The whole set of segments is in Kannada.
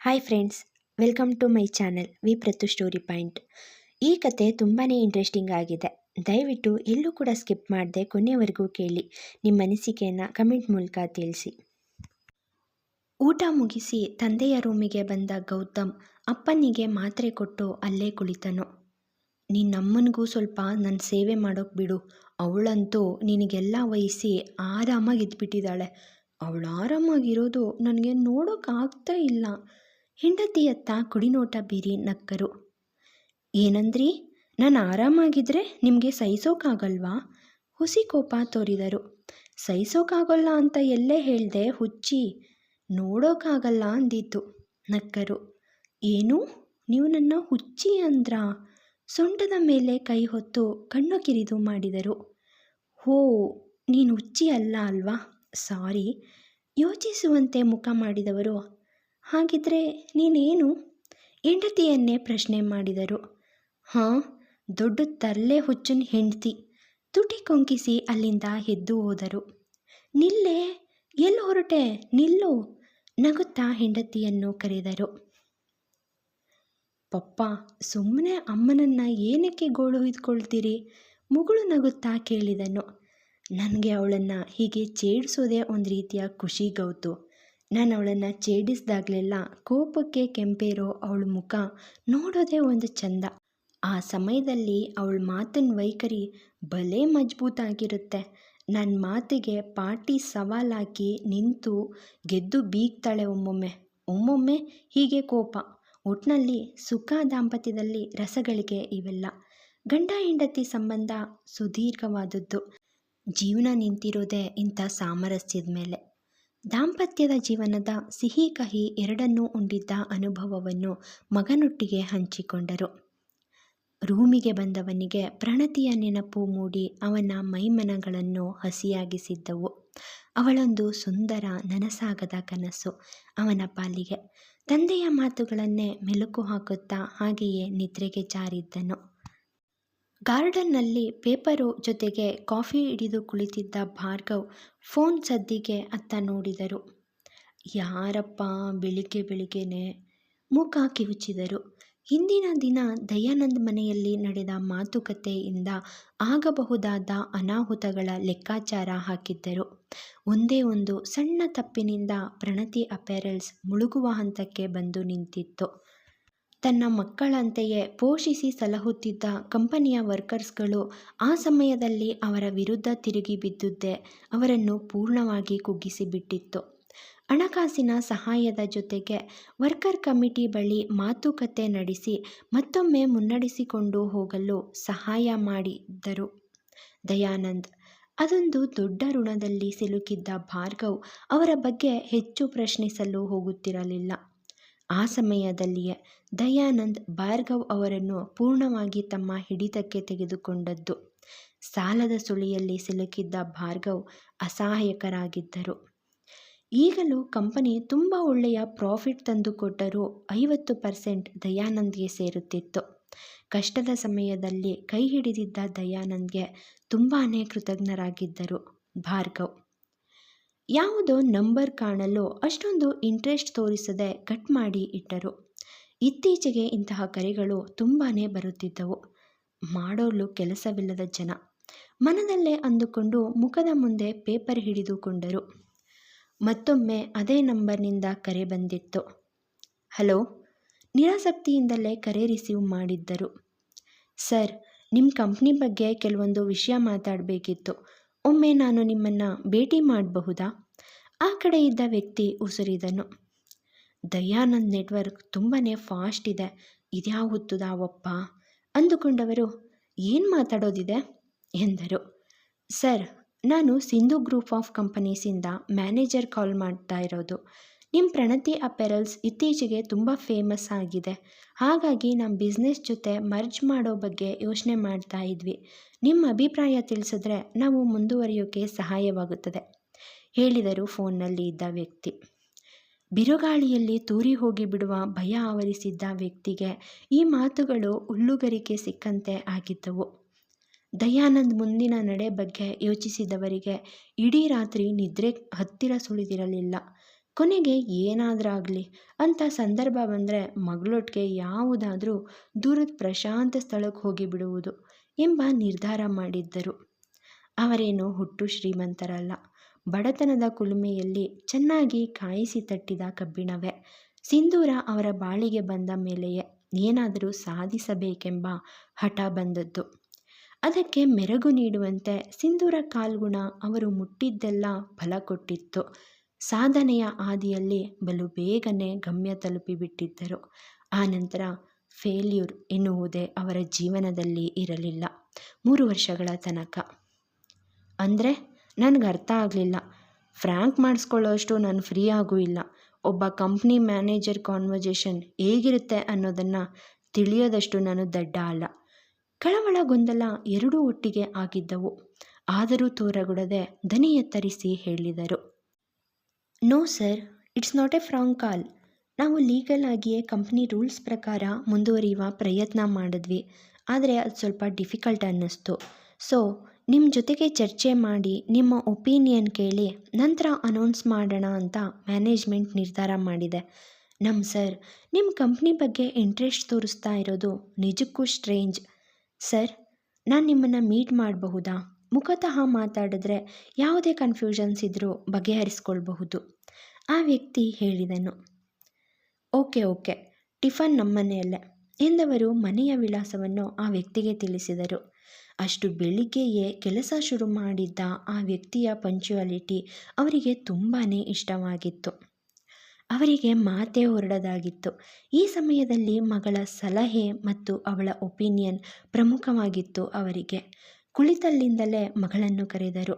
Hi friends welcome to my channel V ಪ್ರತು ಸ್ಟೋರಿ ಪಾಯಿಂಟ್ ಈ ಕತೆ ತುಂಬಾ ಇಂಟ್ರೆಸ್ಟಿಂಗ್ ಆಗಿದೆ. ದಯವಿಟ್ಟು ಎಲ್ಲೂ ಕೂಡ ಸ್ಕಿಪ್ ಮಾಡದೆ ಕೊನೆಯವರೆಗೂ ಕೇಳಿ. ನಿಮ್ಮ ಅನಿಸಿಕೆಯನ್ನು ಕಮೆಂಟ್ ಮೂಲಕ ತಿಳಿಸಿ. ಊಟ ಮುಗಿಸಿ ತಂದೆಯ ರೂಮಿಗೆ ಬಂದ ಗೌತಮ್ ಅಪ್ಪನಿಗೆ ಮಾತ್ರೆ ಕೊಟ್ಟು ಅಲ್ಲೇ ಕುಳಿತನು. ನಿನ್ನಮ್ಮನಿಗೂ ಸ್ವಲ್ಪ ನನ್ನ ಸೇವೆ ಮಾಡೋಕೆ ಬಿಡು. ಅವಳಂತೂ ನಿನಗೆಲ್ಲ ವಹಿಸಿ ಆರಾಮಾಗಿ ಇದ್ಬಿಟ್ಟಿದ್ದಾಳೆ ಅವಳು ಆರಾಮಾಗಿರೋದು ನನಗೆ ನೋಡೋಕ್ಕಾಗ್ತಾ ಇಲ್ಲ. ಹೆಂಡತಿಯತ್ತ ಕುಡಿನೋಟ ಬೀರಿ ನಕ್ಕರು. ಏನಂದ್ರಿ? ನಾನು ಆರಾಮಾಗಿದ್ರೆ ನಿಮಗೆ ಸಹಿಸೋಕ್ಕಾಗಲ್ವಾ ಹುಸಿ ಕೋಪ ತೋರಿದರು. ಸಹಿಸೋಕ್ಕಾಗಲ್ಲ ಅಂತ ಎಲ್ಲೇ ಹೇಳಿದೆ ಹುಚ್ಚಿ. ನೋಡೋಕ್ಕಾಗಲ್ಲ ಅಂದಿತು ನಕ್ಕರು. ಏನು? ನೀವು ನನ್ನ ಹುಚ್ಚಿ ಅಂದ್ರ? ಸೊಂಟದ ಮೇಲೆ ಕೈ ಹೊತ್ತು ಕಣ್ಣು ಕಿರಿದು ಮಾಡಿದರು. ಹೋ, ನೀನು ಹುಚ್ಚಿ ಅಲ್ಲ ಅಲ್ವಾ? ಸಾರಿ. ಯೋಚಿಸುವಂತೆ ಮುಖ ಮಾಡಿದವರು ಹಾಗಿದ್ರೆ ನೀನೇನು? ಹೆಂಡತಿಯನ್ನೇ ಪ್ರಶ್ನೆ ಮಾಡಿದರು. ಹಾಂ, ದೊಡ್ಡ ತರಲೆ ಹುಚ್ಚನ ಹೆಂಡತಿ. ತುಟಿ ಕೊಂಕಿಸಿ ಅಲ್ಲಿಂದ ಎದ್ದು ಹೋದರು. ನಿಲ್ಲೆ, ಎಲ್ಲಿ ಹೊರಟೆ? ನಿಲ್ಲು, ನಗುತ್ತಾ ಹೆಂಡತಿಯನ್ನು ಕರೆದರು. ಪಪ್ಪ ಸುಮ್ಮನೆ ಅಮ್ಮನನ್ನು ಏನಕ್ಕೆ ಗೋಳು ಹೊಯ್ದುಕೊಳ್ತೀರಿ ಮುಗುಳು ನಗುತ್ತಾ ಕೇಳಿದನು. ನನಗೆ ಅವಳನ್ನು ಹೀಗೆ ಚೇಡಿಸೋದೇ ಒಂದು ರೀತಿಯ ಖುಷಿ ಗೌತು. ನಾನು ಅವಳನ್ನು ಛೇಡಿಸಿದಾಗಲೆಲ್ಲ ಕೋಪಕ್ಕೆ ಕೆಂಪೇರೋ ಅವಳ ಮುಖ ನೋಡೋದೇ ಒಂದು ಚಂದ. ಆ ಸಮಯದಲ್ಲಿ ಅವಳ ಮಾತಿನ ವೈಖರಿ ಭಲೇ ಮಜಬೂತಾಗಿರುತ್ತೆ ನನ್ನ ಮಾತಿಗೆ ಪಾಟಿ ಸವಾಲಾಕಿ ನಿಂತು ಗೆದ್ದು ಬೀಗ್ತಾಳೆ ಒಮ್ಮೊಮ್ಮೆ. ಒಮ್ಮೊಮ್ಮೆ ಹೀಗೆ ಕೋಪ. ಒಟ್ಟಿನಲ್ಲಿ ಸುಖ ದಾಂಪತ್ಯದಲ್ಲಿ ರಸಗಳಿಗೆ ಇವೆಲ್ಲ. ಗಂಡ ಹೆಂಡತಿ ಸಂಬಂಧ ಸುದೀರ್ಘವಾದದ್ದು. ಜೀವನ ನಿಂತಿರೋದೇ ಇಂಥ ಸಾಮರಸ್ಯದ ಮೇಲೆ. ದಾಂಪತ್ಯದ ಜೀವನದ ಸಿಹಿ ಕಹಿ ಎರಡನ್ನೂ ಉಂಡಿದ್ದ ಅನುಭವವನ್ನು ಮಗನೊಟ್ಟಿಗೆ ಹಂಚಿಕೊಂಡರು. ರೂಮಿಗೆ ಬಂದವನಿಗೆ ಪ್ರಣತಿಯ ನೆನಪು ಮೂಡಿ ಅವನ ಮೈಮನಗಳನ್ನು ಹಸಿಯಾಗಿಸಿದ್ದವು. ಅವಳೊಂದು ಸುಂದರ ನನಸಾಗದ ಕನಸು ಅವನ ಪಾಲಿಗೆ. ತಂದೆಯ ಮಾತುಗಳನ್ನೇ ಮೆಲುಕು ಹಾಕುತ್ತಾ ಹಾಗೆಯೇ ನಿದ್ರೆಗೆ ಜಾರಿದ್ದನು. ಗಾರ್ಡನ್ನಲ್ಲಿ ಪೇಪರು ಜೊತೆಗೆ ಕಾಫಿ ಹಿಡಿದು ಕುಳಿತಿದ್ದ ಭಾರ್ಗವ್ ಫೋನ್ ಸದ್ದಿಗೆ ಅತ್ತ ನೋಡಿದರು. ಯಾರಪ್ಪ, ಬೆಳಿಗ್ಗೆ ಬೆಳಿಗ್ಗೆನೆ? ಮುಖ ಕಿವುಚಿದರು. ಹಿಂದಿನ ದಿನ ದಯಾನಂದ್ ಮನೆಯಲ್ಲಿ ನಡೆದ ಮಾತುಕತೆಯಿಂದ ಆಗಬಹುದಾದ ಅನಾಹುತಗಳ ಲೆಕ್ಕಾಚಾರ ಹಾಕಿದ್ದರು. ಒಂದೇ ಒಂದು ಸಣ್ಣ ತಪ್ಪಿನಿಂದ ಪ್ರಣತಿ ಅಪೆರಲ್ಸ್ ಮುಳುಗುವ ಹಂತಕ್ಕೆ ಬಂದು ನಿಂತಿತ್ತು. ತನ್ನ ಮಕ್ಕಳಂತೆಯೇ ಪೋಷಿಸಿ ಸಲಹುತ್ತಿದ್ದ ಕಂಪನಿಯ ವರ್ಕರ್ಸ್ಗಳು ಆ ಸಮಯದಲ್ಲಿ ಅವರ ವಿರುದ್ಧ ತಿರುಗಿ ಬಿದ್ದುದ್ದೇ ಅವರನ್ನು ಪೂರ್ಣವಾಗಿ ಕುಗ್ಗಿಸಿಬಿಟ್ಟಿತ್ತು. ಹಣಕಾಸಿನ ಸಹಾಯದ ಜೊತೆಗೆ ವರ್ಕರ್ ಕಮಿಟಿ ಬಳಿ ಮಾತುಕತೆ ನಡೆಸಿ ಮತ್ತೊಮ್ಮೆ ಮುನ್ನಡೆಸಿಕೊಂಡು ಹೋಗಲು ಸಹಾಯ ಮಾಡಿದ್ದರು. ದಯಾನಂದ್, ಅದೊಂದು ದೊಡ್ಡ ಋಣದಲ್ಲಿ ಸಿಲುಕಿದ್ದ ಭಾರ್ಗವ್ ಅವರ ಬಗ್ಗೆ ಹೆಚ್ಚು ಪ್ರಶ್ನಿಸಲು ಹೋಗುತ್ತಿರಲಿಲ್ಲ. ಆ ಸಮಯದಲ್ಲಿಯೇ ದಯಾನಂದ್ ಭಾರ್ಗವ್ ಅವರನ್ನು ಪೂರ್ಣವಾಗಿ ತಮ್ಮ ಹಿಡಿತಕ್ಕೆ ತೆಗೆದುಕೊಂಡದ್ದು. ಸಾಲದ ಸುಳಿಯಲ್ಲಿ ಸಿಲುಕಿದ್ದ ಭಾರ್ಗವ್ ಅಸಹಾಯಕರಾಗಿದ್ದರು. ಈಗಲೂ ಕಂಪನಿ ತುಂಬ ಒಳ್ಳೆಯ ಪ್ರಾಫಿಟ್ ತಂದುಕೊಟ್ಟರೂ ಐವತ್ತು ಪರ್ಸೆಂಟ್ ದಯಾನಂದ್ಗೆ ಸೇರುತ್ತಿತ್ತು. ಕಷ್ಟದ ಸಮಯದಲ್ಲಿ ಕೈ ಹಿಡಿದಿದ್ದ ದಯಾನಂದ್ಗೆ ತುಂಬಾ ಕೃತಜ್ಞರಾಗಿದ್ದರು ಭಾರ್ಗವ್. ಯಾವುದೋ ನಂಬರ್ ಕಾಣಲು ಅಷ್ಟೊಂದು ಇಂಟ್ರೆಸ್ಟ್ ತೋರಿಸದೆ ಕಟ್ ಮಾಡಿ ಇಟ್ಟರು. ಇತ್ತೀಚೆಗೆ ಇಂತಹ ಕರೆಗಳು ತುಂಬಾ ಬರುತ್ತಿದ್ದವು. ಮಾಡೋಲು ಕೆಲಸವಿಲ್ಲದ ಜನ. ಮನದಲ್ಲೇ ಅಂದುಕೊಂಡು ಮುಖದ ಮುಂದೆ ಪೇಪರ್ ಹಿಡಿದುಕೊಂಡರು ಮತ್ತೊಮ್ಮೆ ಅದೇ ನಂಬರ್ನಿಂದ ಕರೆ ಬಂದಿತ್ತು. ಹಲೋ? ನಿರಾಸಕ್ತಿಯಿಂದಲೇ ಕರೆ ರಿಸೀವ್ ಮಾಡಿದ್ದರು. ಸರ್ ನಿಮ್ಮ ಕಂಪ್ನಿ ಬಗ್ಗೆ ಕೆಲವೊಂದು ವಿಷಯ ಮಾತಾಡಬೇಕಿತ್ತು. ಒಮ್ಮೆ ನಾನು ನಿಮ್ಮನ್ನು ಭೇಟಿ ಮಾಡಬಹುದಾ? ಆ ಕಡೆ ಇದ್ದ ವ್ಯಕ್ತಿ ಉಸಿರಿದನು. ದಯಾನಂದ್ ನೆಟ್ವರ್ಕ್ ತುಂಬಾ ಫಾಸ್ಟ್ ಇದೆ. ಇದ್ಯಾವುತ್ತದಾವಪ್ಪ ಅಂದುಕೊಂಡವರು, ಏನು ಮಾತಾಡೋದಿದೆ? ಎಂದರು. ಸರ್, ನಾನು ಸಿಂಧು ಗ್ರೂಪ್ ಆಫ್ ಕಂಪನೀಸಿಂದ ಮ್ಯಾನೇಜರ್ ಕಾಲ್ ಮಾಡ್ತಾ ಇರೋದು. ನಿಮ್ಮ ಪ್ರಣತಿ ಅಪೆರಲ್ಸ್ ಇತ್ತೀಚೆಗೆ ತುಂಬ ಫೇಮಸ್ ಆಗಿದೆ. ಹಾಗಾಗಿ ನಮ್ಮ ಬಿಸ್ನೆಸ್ ಜೊತೆ ಮರ್ಜ್ ಮಾಡೋ ಬಗ್ಗೆ ಯೋಚನೆ ಮಾಡ್ತಾ ಇದ್ವಿ. ನಿಮ್ಮ ಅಭಿಪ್ರಾಯ ತಿಳಿಸಿದ್ರೆ ನಾವು ಮುಂದುವರಿಯೋಕ್ಕೆ ಸಹಾಯವಾಗುತ್ತದೆ. ಹೇಳಿದರು ಫೋನ್ನಲ್ಲಿ ಇದ್ದ ವ್ಯಕ್ತಿ. ಬಿರುಗಾಳಿಯಲ್ಲಿ ತೂರಿ ಹೋಗಿ ಬಿಡುವ ಭಯ ಆವರಿಸಿದ್ದ ವ್ಯಕ್ತಿಗೆ ಈ ಮಾತುಗಳು ಹುಲ್ಲುಗರಿಕೆ ಸಿಕ್ಕಂತೆ ಆಗಿದ್ದವು. ದಯಾನಂದ್ ಮುಂದಿನ ನಡೆ ಬಗ್ಗೆ ಯೋಚಿಸಿದವರಿಗೆ ಇಡೀ ರಾತ್ರಿ ನಿದ್ರೆ ಹತ್ತಿರ ಸುಳಿದಿರಲಿಲ್ಲ. ಕೊನೆಗೆ ಏನಾದರೂ ಆಗಲಿ ಅಂತ ಸಂದರ್ಭ ಬಂದರೆ ಮಗಳೊಟ್ಟಿಗೆ ಯಾವುದಾದರೂ ದೂರದ ಪ್ರಶಾಂತ ಸ್ಥಳಕ್ಕೆ ಹೋಗಿ ಬಿಡುವುದು ಎಂಬ ನಿರ್ಧಾರ ಮಾಡಿದ್ದರು. ಅವರೇನು ಹುಟ್ಟು ಶ್ರೀಮಂತರಲ್ಲ. ಬಡತನದ ಕುಲುಮೆಯಲ್ಲಿ ಚೆನ್ನಾಗಿ ಕಾಯಿಸಿ ತಟ್ಟಿದ ಕಬ್ಬಿಣವೇ. ಸಿಂಧೂರ ಅವರ ಬಾಳಿಗೆ ಬಂದ ಮೇಲೆಯೇ ಏನಾದರೂ ಸಾಧಿಸಬೇಕೆಂಬ ಹಠ ಬಂದದ್ದು. ಅದಕ್ಕೆ ಮೆರಗು ನೀಡುವಂತೆ ಸಿಂಧೂರ ಕಾಲ್ಗುಣ ಅವರು ಮುಟ್ಟಿದ್ದೆಲ್ಲ ಫಲ ಕೊಟ್ಟಿತ್ತು. ಸಾಧನೆಯ ಹಾದಿಯಲ್ಲಿ ಬಲು ಬೇಗನೆ ಗಮ್ಯ ತಲುಪಿಬಿಟ್ಟಿದ್ದರು. ಆ ನಂತರ ಫೇಲ್ಯೂರ್ ಎನ್ನುವುದೇ ಅವರ ಜೀವನದಲ್ಲಿ ಇರಲಿಲ್ಲ. ಮೂರು ವರ್ಷಗಳ ತನಕ. ಅಂದರೆ ನನಗೆ ಅರ್ಥ ಆಗಲಿಲ್ಲ. ಫ್ರ್ಯಾಂಕ್ ಮಾಡಿಸ್ಕೊಳ್ಳೋಷ್ಟು ನಾನು ಫ್ರೀ ಆಗೂ ಇಲ್ಲ. ಒಬ್ಬ ಕಂಪ್ನಿ ಮ್ಯಾನೇಜರ್ ಕಾನ್ವರ್ಜೇಷನ್ ಹೇಗಿರುತ್ತೆ ಅನ್ನೋದನ್ನು ತಿಳಿಯೋದಷ್ಟು ನಾನು ದಡ್ಡ ಅಲ್ಲ. ಕಳವಳ ಗೊಂದಲ ಎರಡೂ ಒಟ್ಟಿಗೆ ಆಗಿದ್ದವು. ಆದರೂ ತೋರಗೊಡದೆ ದನಿ ಎತ್ತರಿಸಿ ಹೇಳಿದರು. No sir it's not a wrong call ನಾವು ಲೀಗಲ್ ಆಗಿಯೇ ಕಂಪ್ನಿ ರೂಲ್ಸ್ ಪ್ರಕಾರ ಮುಂದುವರಿಯುವ ಪ್ರಯತ್ನ ಮಾಡಿದ್ವಿ. ಆದರೆ ಅದು ಸ್ವಲ್ಪ ಡಿಫಿಕಲ್ಟ್ ಅನ್ನಿಸ್ತು. ಸೊ ನಿಮ್ಮ ಜೊತೆಗೆ ಚರ್ಚೆ ಮಾಡಿ, ನಿಮ್ಮ ಒಪಿನಿಯನ್ ಕೇಳಿ, ನಂತರ ಅನೌನ್ಸ್ ಮಾಡೋಣ ಅಂತ ಮ್ಯಾನೇಜ್ಮೆಂಟ್ ನಿರ್ಧಾರ ಮಾಡಿದೆ. ನಮ್ಮ ಸರ್ ನಿಮ್ಮ ಕಂಪ್ನಿ ಬಗ್ಗೆ ಇಂಟ್ರೆಸ್ಟ್ ತೋರಿಸ್ತಾ ಇರೋದು ನಿಜಕ್ಕೂ ಸ್ಟ್ರೇಂಜ್ ಸರ್ ನಾನು ನಿಮ್ಮನ್ನು ಮೀಟ್ ಮಾಡಬಹುದಾ? ಮುಖತಃ ಮಾತಾಡಿದ್ರೆ ಯಾವುದೇ ಕನ್ಫ್ಯೂಷನ್ಸ್ ಇದ್ದರೂ ಬಗೆಹರಿಸ್ಕೊಳ್ಬಹುದು. ಆ ವ್ಯಕ್ತಿ ಹೇಳಿದನು, ಓಕೆ ಓಕೆ, ಟಿಫನ್ ನಮ್ಮನೆಯಲ್ಲೇ ಎಂದವರು ಮನೆಯ ವಿಳಾಸವನ್ನು ಆ ವ್ಯಕ್ತಿಗೆ ತಿಳಿಸಿದರು. ಅಷ್ಟು ಬೆಳಿಗ್ಗೆಯೇ ಕೆಲಸ ಶುರು ಮಾಡಿದ್ದ ಆ ವ್ಯಕ್ತಿಯ ಪಂಚುಯಾಲಿಟಿ ಅವರಿಗೆ ತುಂಬಾ ಇಷ್ಟವಾಗಿತ್ತು. ಅವರಿಗೆ ಮಾತೇ ಹೊರಡದಾಗಿತ್ತು. ಈ ಸಮಯದಲ್ಲಿ ಮಗಳ ಸಲಹೆ ಮತ್ತು ಅವಳ ಒಪಿನಿಯನ್ ಪ್ರಮುಖವಾಗಿತ್ತು ಅವರಿಗೆ. ಕುಳಿತಲ್ಲಿಂದಲೇ ಮಗಳನ್ನು ಕರೆದರು.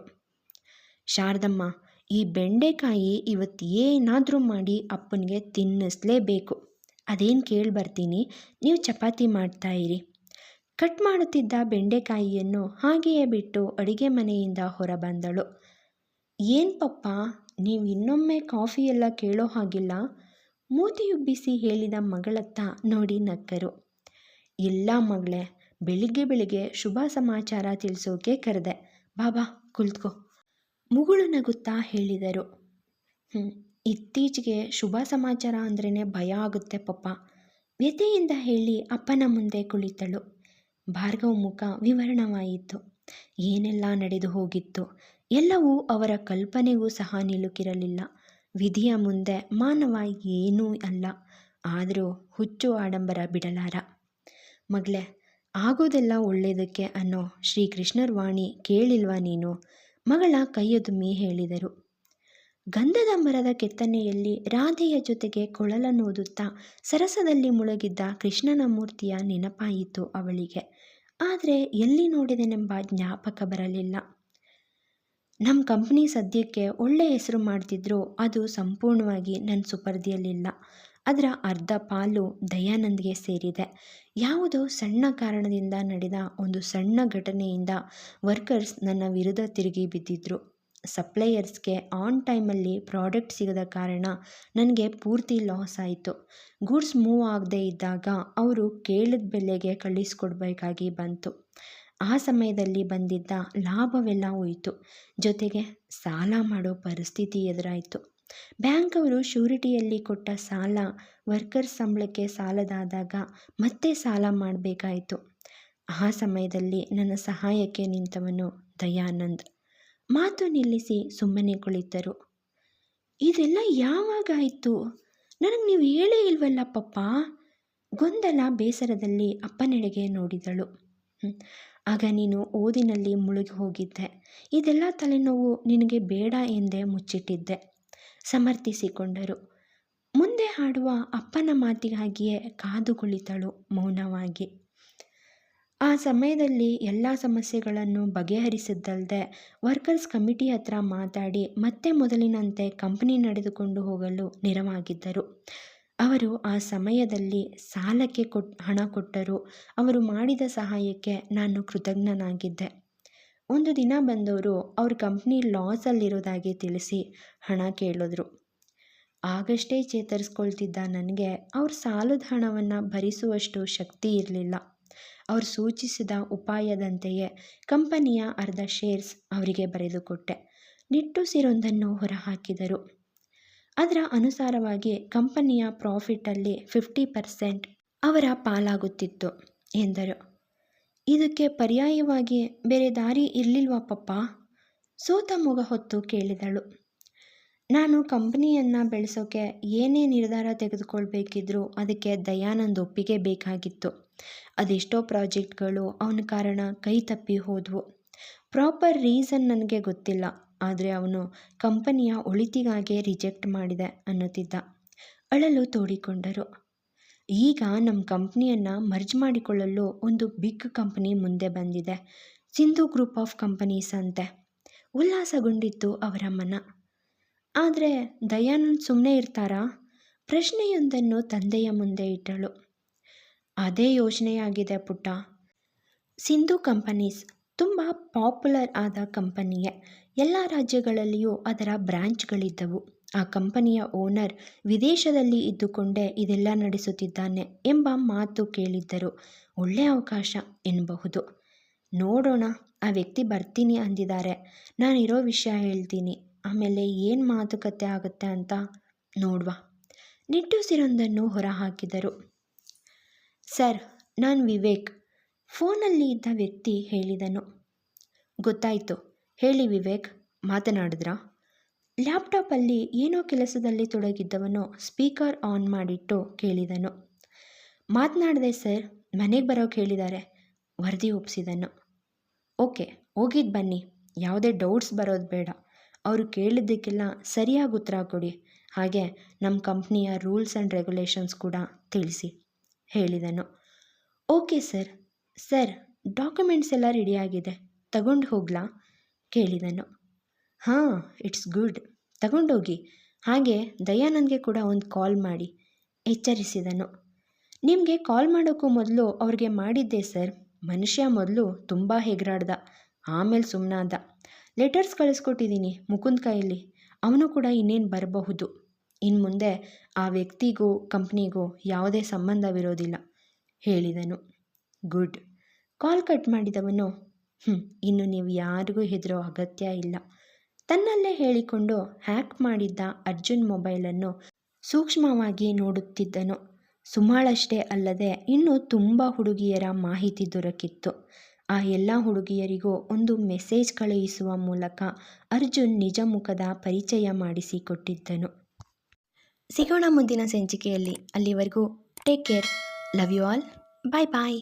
ಶಾರದಮ್ಮ, ಈ ಬೆಂಡೆಕಾಯಿ ಇವತ್ತು ಏನಾದರೂ ಮಾಡಿ ಅಪ್ಪನಿಗೆ ತಿನ್ನಿಸ್ಲೇಬೇಕು. ಅದೇನು ಕೇಳಿ ಬರ್ತೀನಿ, ನೀವು ಚಪಾತಿ ಮಾಡ್ತಾಯಿರಿ ಕಟ್ ಮಾಡುತ್ತಿದ್ದ ಬೆಂಡೆಕಾಯಿಯನ್ನು ಹಾಗೆಯೇ ಬಿಟ್ಟು ಅಡಿಗೆ ಮನೆಯಿಂದ ಹೊರಬಂದಳು. ಏನು ಪಪ್ಪ, ನೀವು ಇನ್ನೊಮ್ಮೆ ಕಾಫಿ ಎಲ್ಲ ಕೇಳೋ ಹಾಗಿಲ್ಲ? ಮೂತಿಯುಬ್ಬಿಸಿ ಹೇಳಿದ ಮಗಳತ್ತ ನೋಡಿ ನಕ್ಕರು. ಇಲ್ಲ ಮಗಳೇ ಬೆಳಿಗ್ಗೆ ಬೆಳಿಗ್ಗೆ ಶುಭ ಸಮಾಚಾರ ತಿಳಿಸೋಕೆ ಕರೆದೆ. ಬಾಬಾ, ಕುಳಿತುಕೋ. ಮುಗುಳು ನಗುತ್ತಾ ಹೇಳಿದರು. ಹ್ಞೂ ಇತ್ತೀಚೆಗೆ ಶುಭ ಸಮಾಚಾರ ಅಂದ್ರೇ ಭಯ ಆಗುತ್ತೆ ಪಪ್ಪ. ವ್ಯಥೆಯಿಂದ ಹೇಳಿ ಅಪ್ಪನ ಮುಂದೆ ಕುಳಿತಳು. ಭಾರ್ಗವ ಮುಖ ವಿವರಣವಾಯಿತು. ಏನೆಲ್ಲ ನಡೆದು ಹೋಗಿತ್ತು? ಎಲ್ಲವೂ ಅವರ ಕಲ್ಪನೆಗೂ ಸಹ ನಿಲುಕಿರಲಿಲ್ಲ. ವಿಧಿಯ ಮುಂದೆ ಮಾನವ ಏನೂ ಅಲ್ಲ. ಆದರೂ ಹುಚ್ಚು ಆಡಂಬರ ಬಿಡಲಾರ. ಮಗಳೇ ಆಗೋದೆಲ್ಲ ಒಳ್ಳೆಯದಕ್ಕೆ ಅನ್ನೋ ಶ್ರೀಕೃಷ್ಣರ ವಾಣಿ ಕೇಳಿಲ್ವಾ ನೀನು? ಮಗಳ ಕೈಯೊದುಮಿ ಹೇಳಿದರು. ಗಂಧದ ಮರದ ಕೆತ್ತನೆಯಲ್ಲಿ ರಾಧೆಯ ಜೊತೆಗೆ ಕೊಳಲನ್ನು ಓದುತ್ತಾ ಸರಸದಲ್ಲಿ ಮುಳುಗಿದ್ದ ಕೃಷ್ಣನ ಮೂರ್ತಿಯ ನೆನಪಾಯಿತು ಅವಳಿಗೆ. ಆದರೆ ಎಲ್ಲಿ ನೋಡಿದೆನೆಂಬ ಜ್ಞಾಪಕ ಬರಲಿಲ್ಲ. ನಮ್ಮ ಕಂಪ್ನಿ ಸದ್ಯಕ್ಕೆ ಒಳ್ಳೆ ಹೆಸರು ಮಾಡ್ತಿದ್ರು, ಅದು ಸಂಪೂರ್ಣವಾಗಿ ನನ್ನ ಸುಪರ್ದಿಯಲ್ಲಿಲ್ಲ. ಅದರ ಅರ್ಧ ಪಾಲು ದಯಾನಂದ್ಗೆ ಸೇರಿದೆ. ಯಾವುದೋ ಸಣ್ಣ ಕಾರಣದಿಂದ ನಡೆದ ಒಂದು ಸಣ್ಣ ಘಟನೆಯಿಂದ ವರ್ಕರ್ಸ್ ನನ್ನ ವಿರುದ್ಧ ತಿರುಗಿ ಬಿದ್ದಿದ್ರು. ಸಪ್ಲೈಯರ್ಸ್ಗೆ ಆನ್ ಟೈಮಲ್ಲಿ ಪ್ರಾಡಕ್ಟ್ ಸಿಗದ ಕಾರಣ ನನಗೆ ಪೂರ್ತಿ ಲಾಸ್ ಆಯಿತು. ಗೂಡ್ಸ್ ಮೂವ್ ಆಗದೇ ಇದ್ದಾಗ ಅವರು ಕೇಳಿದ ಬೆಲೆಗೆ ಕಳಿಸ್ಕೊಡ್ಬೇಕಾಗಿ ಬಂತು. ಆ ಸಮಯದಲ್ಲಿ ಬಂದಿದ್ದ ಲಾಭವೆಲ್ಲ ಹೋಯಿತು. ಜೊತೆಗೆ ಸಾಲ ಮಾಡೋ ಪರಿಸ್ಥಿತಿ ಎದುರಾಯಿತು. ಬ್ಯಾಂಕ್ ಅವರು ಶ್ಯೂರಿಟಿಯಲ್ಲಿ ಕೊಟ್ಟ ಸಾಲ, ವರ್ಕರ್ ಸಂಬಳಕ್ಕೆ ಸಾಲದಾದಾಗ ಮತ್ತೆ ಸಾಲ ಮಾಡಬೇಕಾಯಿತು. ಆ ಸಮಯದಲ್ಲಿ ನನ್ನ ಸಹಾಯಕ್ಕೆ ನಿಂತವನು ದಯಾನಂದ್. ಮಾತು ನಿಲ್ಲಿಸಿ ಸುಮ್ಮನೆ ಕುಳಿತರು. ಇದೆಲ್ಲ ಯಾವಾಗಾಯಿತು? ನನಗೆ ನೀವು ಹೇಳೇ ಇಲ್ವಲ್ಲ ಪಪ್ಪ? ಗೊಂದಲ ಬೇಸರದಲ್ಲಿ ಅಪ್ಪನೆಡೆಗೆ ನೋಡಿದಳು. ಆಗ ನೀನು ಓದಿನಲ್ಲಿ ಮುಳುಗಿ ಹೋಗಿದ್ದೆ. ಇದೆಲ್ಲ ತಲೆನೋವು ನಿನಗೆ ಬೇಡ ಎಂದೇ ಮುಚ್ಚಿಟ್ಟಿದ್ದೆ. ಸಮರ್ಥಿಸಿಕೊಂಡರು. ಮುಂದೆ ಹಾಡುವ ಅಪ್ಪನ ಮಾತಿಗಾಗಿಯೇ ಕಾದು ಕುಳಿತಳು ಮೌನವಾಗಿ. ಆ ಸಮಯದಲ್ಲಿ ಎಲ್ಲ ಸಮಸ್ಯೆಗಳನ್ನು ಬಗೆಹರಿಸಿದ್ದಲ್ಲದೆ ವರ್ಕರ್ಸ್ ಕಮಿಟಿ ಹತ್ರ ಮಾತಾಡಿ ಮತ್ತೆ ಮೊದಲಿನಂತೆ ಕಂಪನಿ ನಡೆದುಕೊಂಡು ಹೋಗಲು ನೆರವಾಗಿದ್ದರು. ಅವರು ಆ ಸಮಯದಲ್ಲಿ ಸಾಲಕ್ಕೆ ಕೊಟ್, ಹಣ ಕೊಟ್ಟರು. ಅವರು ಮಾಡಿದ ಸಹಾಯಕ್ಕೆ ನಾನು ಕೃತಜ್ಞನಾಗಿದ್ದೆ. ಒಂದು ದಿನ ಬಂದವರು ಅವ್ರ ಕಂಪ್ನಿ ಲಾಸಲ್ಲಿರೋದಾಗಿ ತಿಳಿಸಿ ಹಣ ಕೇಳಿದ್ರು. ಆಗಷ್ಟೇ ಚೇತರಿಸ್ಕೊಳ್ತಿದ್ದ ನನಗೆ ಅವ್ರ ಸಾಲದ ಹಣವನ್ನು ಭರಿಸುವಷ್ಟು ಶಕ್ತಿ ಇರಲಿಲ್ಲ. ಅವರು ಸೂಚಿಸಿದ ಉಪಾಯದಂತೆಯೇ ಕಂಪನಿಯ ಅರ್ಧ ಶೇರ್ಸ್ ಅವರಿಗೆ ಬರೆದುಕೊಟ್ಟೆ. ನಿಟ್ಟುಸಿರೊಂದನ್ನು ಹೊರಹಾಕಿದರು. ಅದರ ಅನುಸಾರವಾಗಿ ಕಂಪನಿಯ ಪ್ರಾಫಿಟಲ್ಲಿ ಫಿಫ್ಟಿ ಪರ್ಸೆಂಟ್ ಅವರ ಪಾಲಾಗುತ್ತಿತ್ತು ಎಂದರು. ಇದಕ್ಕೆ ಪರ್ಯಾಯವಾಗಿ ಬೇರೆ ದಾರಿ ಇರಲಿಲ್ವಾ ಪಪ್ಪ? ಸೋತ ಮೊಗ ಹೊತ್ತು ಕೇಳಿದಳು. ನಾನು ಕಂಪನಿಯನ್ನು ಬೆಳೆಸೋಕೆ ಏನೇ ನಿರ್ಧಾರ ತೆಗೆದುಕೊಳ್ಬೇಕಿದ್ರೂ ಅದಕ್ಕೆ ದಯಾನಂದ್ ಒಪ್ಪಿಗೆ ಬೇಕಾಗಿತ್ತು. ಅದೆಷ್ಟೋ ಪ್ರಾಜೆಕ್ಟ್ಗಳು ಅವನ ಕಾರಣ ಕೈ ತಪ್ಪಿ ಹೋದವು. ಪ್ರಾಪರ್ ರೀಸನ್ ನನಗೆ ಗೊತ್ತಿಲ್ಲ, ಆದರೆ ಅವನು ಕಂಪನಿಯ ಒಳಿತಿಗಾಗೆ ರಿಜೆಕ್ಟ್ ಮಾಡಿದೆ ಅನ್ನುತ್ತಿದ್ದ. ಅಳಲು ತೋಡಿಕೊಂಡರು. ಈಗ ನಮ್ಮ ಕಂಪ್ನಿಯನ್ನು ಮರ್ಜ್ ಮಾಡಿಕೊಳ್ಳಲು ಒಂದು ಬಿಗ್ ಕಂಪನಿ ಮುಂದೆ ಬಂದಿದೆ. ಸಿಂಧು ಗ್ರೂಪ್ ಆಫ್ ಕಂಪನೀಸ್ ಅಂತೆ. ಉಲ್ಲಾಸಗೊಂಡಿತ್ತು ಅವರ ಮನ. ಆದರೆ ದಯಾನಂದ್ ಸುಮ್ಮನೆ ಇರ್ತಾರಾ? ಪ್ರಶ್ನೆಯೊಂದನ್ನು ತಂದೆಯ ಮುಂದೆ ಇಟ್ಟಳು. ಅದೇ ಯೋಚನೆಯಾಗಿದೆ ಪುಟ್ಟ. ಸಿಂಧು ಕಂಪನೀಸ್ ತುಂಬ ಪಾಪ್ಯುಲರ್ ಆದ ಕಂಪನಿಯೇ. ಎಲ್ಲ ರಾಜ್ಯಗಳಲ್ಲಿಯೂ ಅದರ ಬ್ರ್ಯಾಂಚ್ಗಳಿದ್ದವು ಆ ಕಂಪನಿಯ ಓನರ್ ವಿದೇಶದಲ್ಲಿ ಇದ್ದುಕೊಂಡೇ ಇದೆಲ್ಲ ನಡೆಸುತ್ತಿದ್ದಾನೆ ಎಂಬ ಮಾತು ಕೇಳಿದ್ದರು. ಒಳ್ಳೆಯ ಅವಕಾಶ ಎನ್ನಬಹುದು ನೋಡೋಣ, ಆ ವ್ಯಕ್ತಿ ಬರ್ತೀನಿ ಅಂದಿದ್ದಾರೆ. ನಾನಿರೋ ವಿಷಯ ಹೇಳ್ತೀನಿ. ಆಮೇಲೆ ಏನು ಮಾತುಕತೆ ಆಗುತ್ತೆ ಅಂತ ನೋಡುವ. ನಿಟ್ಟುಸಿರೊಂದನ್ನು ಹೊರಹಾಕಿದರು. ಸರ್, ನಾನು ವಿವೇಕ್. ಫೋನಲ್ಲಿ ಇದ್ದ ವ್ಯಕ್ತಿ ಹೇಳಿದನು. ಗೊತ್ತಾಯಿತು. ಹೇಳಿ ವಿವೇಕ್, ಮಾತನಾಡಿದ್ರಾ? ಲ್ಯಾಪ್ಟಾಪಲ್ಲಿ ಏನೋ ಕೆಲಸದಲ್ಲಿ ತೊಡಗಿದ್ದವನು ಸ್ಪೀಕರ್ ಆನ್ ಮಾಡಿಟ್ಟು ಕೇಳಿದನು. ಮಾತನಾಡಿದೆ ಸರ್, ಮನೆಗೆ ಬರೋಕೆ ಹೇಳಿದ್ದಾರೆ ವರದಿ ಒಪ್ಪಿಸಿದನು ಓಕೆ ಹೋಗಿದ್ದು ಬನ್ನಿ. ಯಾವುದೇ ಡೌಟ್ಸ್ ಬರೋದು ಬೇಡ. ಅವರು ಕೇಳಿದ್ದಕ್ಕೆಲ್ಲ ಸರಿಯಾಗಿ ಉತ್ತರ ಕೊಡಿ. ಹಾಗೆ ನಮ್ಮ ಕಂಪ್ನಿಯ ರೂಲ್ಸ್ ಆ್ಯಂಡ್ ರೆಗ್ಯುಲೇಷನ್ಸ್ ಕೂಡ ತಿಳಿಸಿ, ಹೇಳಿದನು. Okay sir. ಸರ್, ಡಾಕ್ಯುಮೆಂಟ್ಸ್ ಎಲ್ಲ ರೆಡಿಯಾಗಿದೆ ತಗೊಂಡು ಹೋಗ್ಲಾ? ಕೇಳಿದನು. ಹಾಂ, ಇಟ್ಸ್ ಗುಡ್. ತಗೊಂಡೋಗಿ. ಹಾಗೆ ದಯಾನಂದ್ಗೆ ಕೂಡ ಒಂದು ಕಾಲ್ ಮಾಡಿ. ಎಚ್ಚರಿಸಿದನು. ನಿಮಗೆ ಕಾಲ್ ಮಾಡೋಕ್ಕೂ ಮೊದಲು ಅವ್ರಿಗೆ ಮಾಡಿದ್ದೆ ಸರ್. ಮನುಷ್ಯ ಮೊದಲು ತುಂಬ ಹೆಗರಾಡ್ದ. ಆಮೇಲೆ ಸುಮ್ಮನಾದ ಲೆಟರ್ಸ್ ಕಳಿಸ್ಕೊಟ್ಟಿದ್ದೀನಿ ಮುಕುಂದ್ ಕೈಯಲ್ಲಿ. ಅವನು ಕೂಡ ಇನ್ನೇನು ಬರಬಹುದು. ಇನ್ನು ಮುಂದೆ ಆ ವ್ಯಕ್ತಿಗೂ, ಕಂಪ್ನಿಗೂ ಯಾವುದೇ ಸಂಬಂಧವಿರೋದಿಲ್ಲ, ಹೇಳಿದನು. ಗುಡ್. ಕಾಲ್ ಕಟ್ ಮಾಡಿದವನು ಹ್ಞೂ ಇನ್ನು ನೀವು ಯಾರಿಗೂ ಹೆದರೋ ಅಗತ್ಯ ಇಲ್ಲ. ತನ್ನಲ್ಲೇ ಹೇಳಿಕೊಂಡು ಹ್ಯಾಕ್ ಮಾಡಿದ್ದ ಅರ್ಜುನ್ ಮೊಬೈಲನ್ನು ಸೂಕ್ಷ್ಮವಾಗಿ ನೋಡುತ್ತಿದ್ದನು. ಸುಮಾಳಷ್ಟೇ ಅಲ್ಲದೆ ಇನ್ನೂ ತುಂಬ ಹುಡುಗಿಯರ ಮಾಹಿತಿ ದೊರಕಿತ್ತು. ಆ ಎಲ್ಲ ಹುಡುಗಿಯರಿಗೂ ಒಂದು ಮೆಸೇಜ್ ಕಳುಹಿಸುವ ಮೂಲಕ ಅರ್ಜುನ್ ನಿಜ ಮುಖದ ಪರಿಚಯ ಮಾಡಿಸಿಕೊಟ್ಟಿದ್ದನು. ಸಿಗೋಣ ಮುಂದಿನ ಸಂಚಿಕೆಯಲ್ಲಿ. ಅಲ್ಲಿವರೆಗೂ take care. Love you all. Bye bye.